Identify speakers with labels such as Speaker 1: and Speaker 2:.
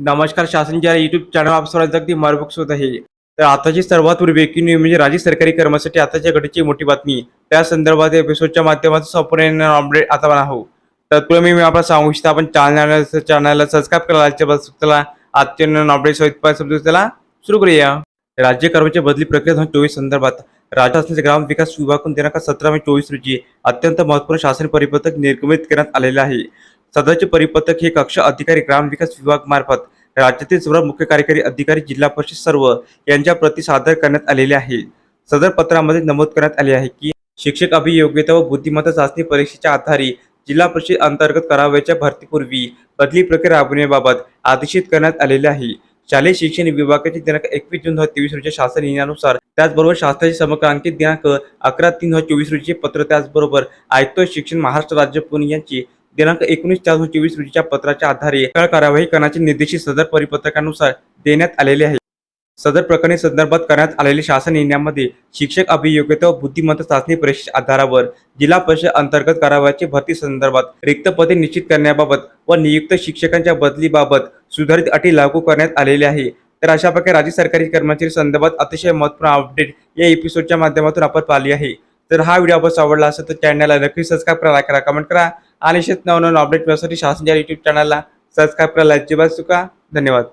Speaker 1: नमस्कार शासनच्या YouTube channel आप सर्वांचं अगदी मार्गदर्शक होत आहे. तर आताची सर्वात ब्रेकिंग न्यूज म्हणजे राज्य सरकारी कर्मचारी आताच्या घडीची मोठी बातमी. त्या संदर्भात एपिसोडच्या माध्यमातून संपूर्ण अपडेट आता आहोत. तत्पूर्वी मी आपल्याला सांगू इच्छितो आपण चॅनल चॅनलला सबस्क्राईब करायला चला आजच्या अपडेट समजून त्याला सुरू करूया. राज्य कर्मचारी बदली प्रक्रिया दोन हजार चोवीस संदर्भात. राज्य शासनाचे ग्राम विकास विभागातून दिनांक सतरा मे चोवीस रोजी अत्यंत महत्त्वपूर्ण शासन परिपत्रक निर्गमित करण्यात आलेले आहे. सदरचे परिपत्रक हे कक्ष अधिकारी ग्राम विकास विभाग मार्फत राज्यातील सर्व मुख्य कार्यकारी अधिकारी जिल्हा परिषद सर्व यांच्या प्रती सादर करण्यात आलेले आहे. सदर पत्रामध्ये नमूद करण्यात आले आहे की शिक्षक अभियोग्यता व बुद्धिमत्ता चाचणी परीक्षेच्या आधारे जिल्हा परिषद अंतर्गत करावयाच्या भरतीपूर्वी बदली प्रक्रिया राबवण्याबाबत आदेशित करण्यात आलेले आहे. शालेय शिक्षण विभागाचे दिनांक एकवीस जून दोन हजार तेवीस रोजी शासन निर्णयानुसार त्याचबरोबर शासनाचे समकांकित दिनांक अकरा तीन दोन हजार चोवीस रोजीचे पत्र त्याचबरोबर आयुक्त शिक्षण महाराष्ट्र राज्य पुणे यांची दिनांक एकोणीस चार दोन चोवीस रोजीच्या पत्राच्या आधारे कारवाई कार्यवाही करण्याचे निर्देशित सदर परिपत्रकानुसार देण्यात आलेले आहे. सदर प्रकरणी संदर्भात करण्यात आलेल्या शासन निर्णयामध्ये शिक्षक अभियोग्यता व बुद्धिमत्ता चाचणी परीक्षेच्या आधारावर जिल्हा परिषद अंतर्गत करावयाची भरती संदर्भात रिक्त पदे निश्चित करण्याबाबत व नियुक्त शिक्षकांच्या बदलीबाबत सुधारित अटी लागू करण्यात आलेल्या आहे. तर अशा प्रकारे राज्य सरकारी कर्मचारी संदर्भात अतिशय महत्त्वपूर्ण अपडेट या एपिसोडच्या माध्यमातून आपण पाहिली आहे. तर हा व्हिडिओ आपण आवडला असेल तर चॅनलला नक्की सबस्क्राईब करा करा कमेंट करा. आणि शेत नवनवीन अपडेट मिळवण्यासाठी शासन या युट्यूब चॅनलला सबस्क्राईब करायला अजिबात चुका धन्यवाद.